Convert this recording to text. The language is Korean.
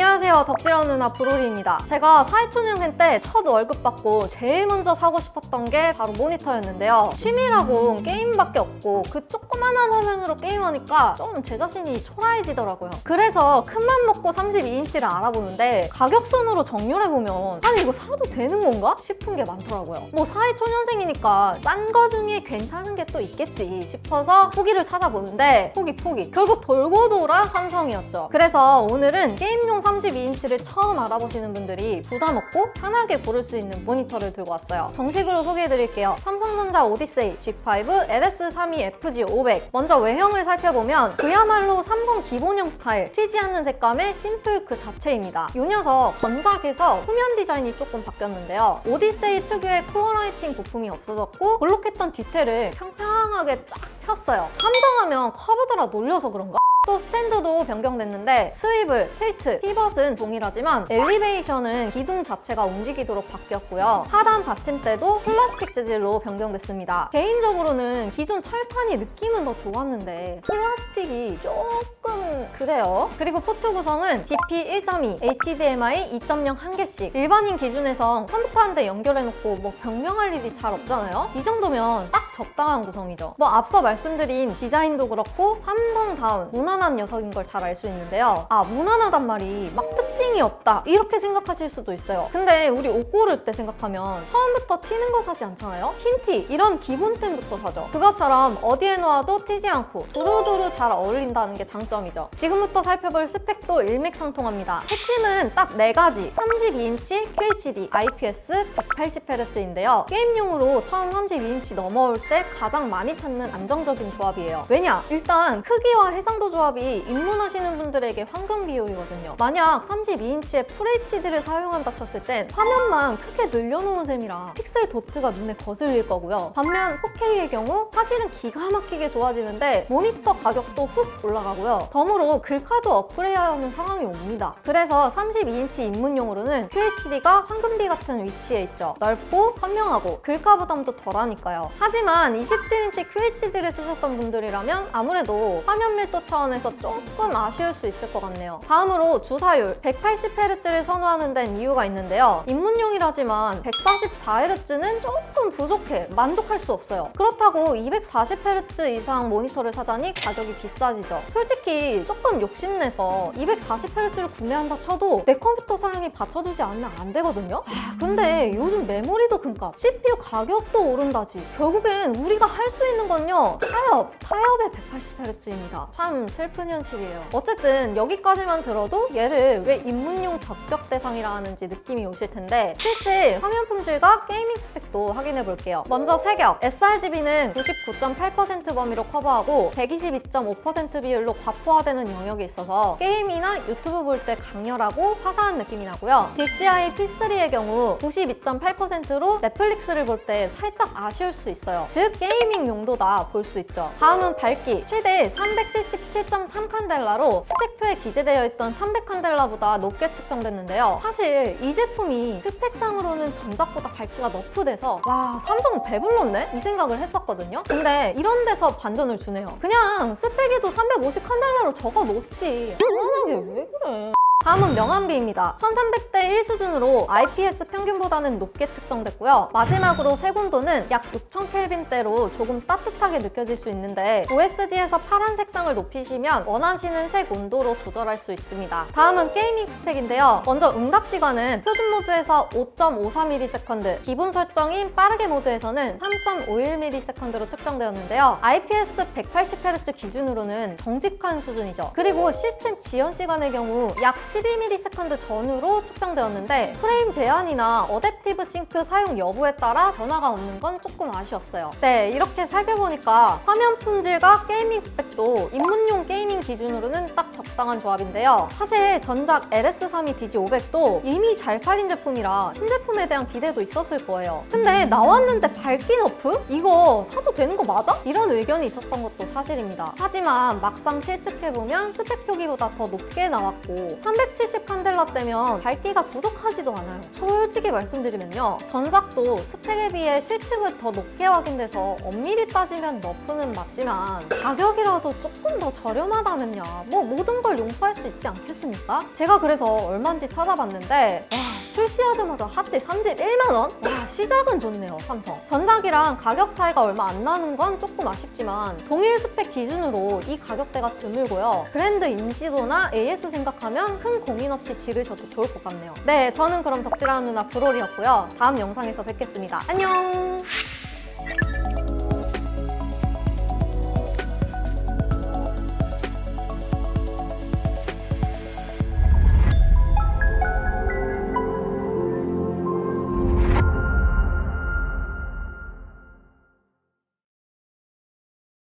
안녕 하세요. 덕질하는 누나 브로리입니다. 제가 사회초년생 때 첫 월급 받고 제일 먼저 사고 싶었던 게 바로 모니터였는데요. 취미라고 게임밖에 없고 그 조그만한 화면으로 게임하니까 좀 제 자신이 초라해지더라고요. 그래서 큰맘 먹고 32인치를 알아보는데 가격 순으로 정렬해보면 아니 이거 사도 되는 건가? 싶은 게 많더라고요. 뭐 사회초년생이니까 싼 거 중에 괜찮은 게 또 있겠지 싶어서 후기를 찾아보는데 포기 포기 결국 돌고 돌아 삼성이었죠. 그래서 오늘은 게임용 32인치를 처음 알아보시는 분들이 부담 없고 편하게 고를 수 있는 모니터를 들고 왔어요. 정식으로 소개해드릴게요. 삼성전자 오디세이 G5 LS32 FG500 먼저 외형을 살펴보면 그야말로 삼성 기본형 스타일 튀지 않는 색감의 심플 그 자체입니다. 이 녀석 전작에서 후면 디자인이 조금 바뀌었는데요. 오디세이 특유의 코어 라이팅 부품이 없어졌고 볼록했던 뒤태를 평평하게 쫙 폈어요. 삼성하면 커브드라 놀려서 그런가? 또 스탠드도 변경됐는데 스위블, 틸트, 피벗은 동일하지만 엘리베이션은 기둥 자체가 움직이도록 바뀌었고요. 하단 받침대도 플라스틱 재질로 변경됐습니다. 개인적으로는 기존 철판이 느낌은 더 좋았는데 플라스틱이 조금 그래요. 그리고 포트 구성은 DP 1.2, HDMI 2.0 한 개씩 일반인 기준에선 컴퓨터 한대 연결해놓고 뭐 변경할 일이 잘 없잖아요. 이 정도면 딱 적당한 구성이죠. 뭐 앞서 말씀드린 디자인도 그렇고 삼성다운 무난한 녀석인 걸 잘 알 수 있는데요. 아 무난하단 말이 막 특징이 없다 이렇게 생각하실 수도 있어요. 근데 우리 옷 고를 때 생각하면 처음부터 튀는 거 사지 않잖아요. 흰 티 이런 기본템부터 사죠. 그것처럼 어디에 놓아도 튀지 않고 두루두루 잘 어울린다는 게 장점이죠. 지금부터 살펴볼 스펙도 일맥상통합니다. 핵심은 딱 네 가지. 32인치 QHD IPS 180Hz인데요. 게임용으로 처음 32인치 넘어올 때 가장 많이 찾는 안정적인 조합이에요. 왜냐? 일단 크기와 해상도 조합이 입문하시는 분들에게 황금 비율이거든요. 만약 32인치의 FHD를 사용한다 쳤을 땐 화면만 크게 늘려놓은 셈이라 픽셀 도트가 눈에 거슬릴 거고요. 반면 4K의 경우 화질은 기가 막히게 좋아지는데 모니터 가격도 훅 올라가고요. 덤으로 글카도 업그레이드하는 상황이 옵니다. 그래서 32인치 입문용으로는 QHD가 황금비 같은 위치에 있죠. 넓고 선명하고 글카 부담도 덜하니까요. 하지만 27인치 QHD를 쓰셨던 분들이라면 아무래도 화면 밀도 차원에서 조금 아쉬울 수 있을 것 같네요. 다음으로 주사율 180Hz를 선호하는 데는 이유가 있는데요. 입문용이라지만 144Hz는 조금 부족해 만족할 수 없어요. 그렇다고 240Hz 이상 모니터를 사자니 가격이 비싸지죠. 솔직히 조금 욕심내서 240Hz를 구매한다 쳐도 내 컴퓨터 사양이 받쳐주지 않으면 안 되거든요. 아, 근데 요즘 메모리도 금값, CPU 가격도 오른다지. 결국엔 우리가 할 수 있는 건요 타협, 타협의 180Hz입니다. 참 슬픈 현실이에요. 어쨌든 여기까지만 들어도 얘를 왜 입문용 적격 대상이라 하는지 느낌이 오실 텐데 실제 화면 품질과 게이밍 스펙도 확인해 볼게요. 먼저 세격, sRGB는 99.8% 범위로 커버하고 122.5% 비율로 과포화되는 영역이 있어서 게임이나 유튜브 볼 때 강렬하고 화사한 느낌이 나고요. DCI P3의 경우 92.8%로 넷플릭스를 볼 때 살짝 아쉬울 수 있어요. 즉 게이밍 용도다 볼 수 있죠. 다음은 밝기, 최대 377.3칸델라로 스펙표에 기재되어 있던 300칸델라보다 높게 측정됐는데요. 사실 이 제품이 스펙상으로는 전작보다 밝기가 너프돼서 와 삼성 배불렀네? 이 생각을 했었거든요. 근데 이런 데서 반전을 주네요. 그냥 스펙에도 350칸델라로 적어 놓지. 편하게 왜 그래? 다음은 명암비입니다. 1300대 1 수준으로 IPS 평균보다는 높게 측정됐고요. 마지막으로 색온도는 약 6000켈빈대로 조금 따뜻하게 느껴질 수 있는데 OSD에서 파란 색상을 높이시면 원하시는 색 온도로 조절할 수 있습니다. 다음은 게이밍 스펙인데요. 먼저 응답 시간은 표준 모드에서 5.53ms, 기본 설정인 빠르게 모드에서는 3.51ms.로 측정되었는데요. IPS 180Hz 기준으로는 정직한 수준이죠. 그리고 시스템 지연 시간의 경우 약 12ms 전후로 측정되었는데 프레임 제한이나 어댑티브 싱크 사용 여부에 따라 변화가 없는 건 조금 아쉬웠어요. 네, 이렇게 살펴보니까 화면 품질과 게이밍 스펙도 입문용 게이밍 기준으로는 딱 적당한 조합인데요. 사실 전작 LS32 DG500도 이미 잘 팔린 제품이라 신제품에 대한 기대도 있었을 거예요. 근데 나왔는데 밝기 너프? 이거 사도 되는 거 맞아? 이런 의견이 있었던 것도 사실입니다. 하지만 막상 실측해보면 스펙 표기보다 더 높게 나왔고 370 칸델라대면 밝기가 부족하지도 않아요. 솔직히 말씀드리면요. 전작도 스펙에 비해 실측을 더 높게 확인돼서 엄밀히 따지면 너프는 맞지만 가격이라도 조금 더 저렴하다면요. 뭐 모든 걸 용서할 수 있지 않겠습니까? 제가 그래서 얼마인지 찾아봤는데 와, 출시하자마자 핫딜 31만 원? 와, 시작은 좋네요, 삼성. 전작이랑 가격 차이가 얼마 안 나는 건 조금 아쉽지만 동일 스펙 기준으로 이 가격대가 드물고요. 브랜드 인지도나 AS 생각하면 큰 고민 없이 지르셔도 좋을 것 같네요. 네, 저는 그럼 덕질하는 누나 브롤이었고요. 다음 영상에서 뵙겠습니다. 안녕!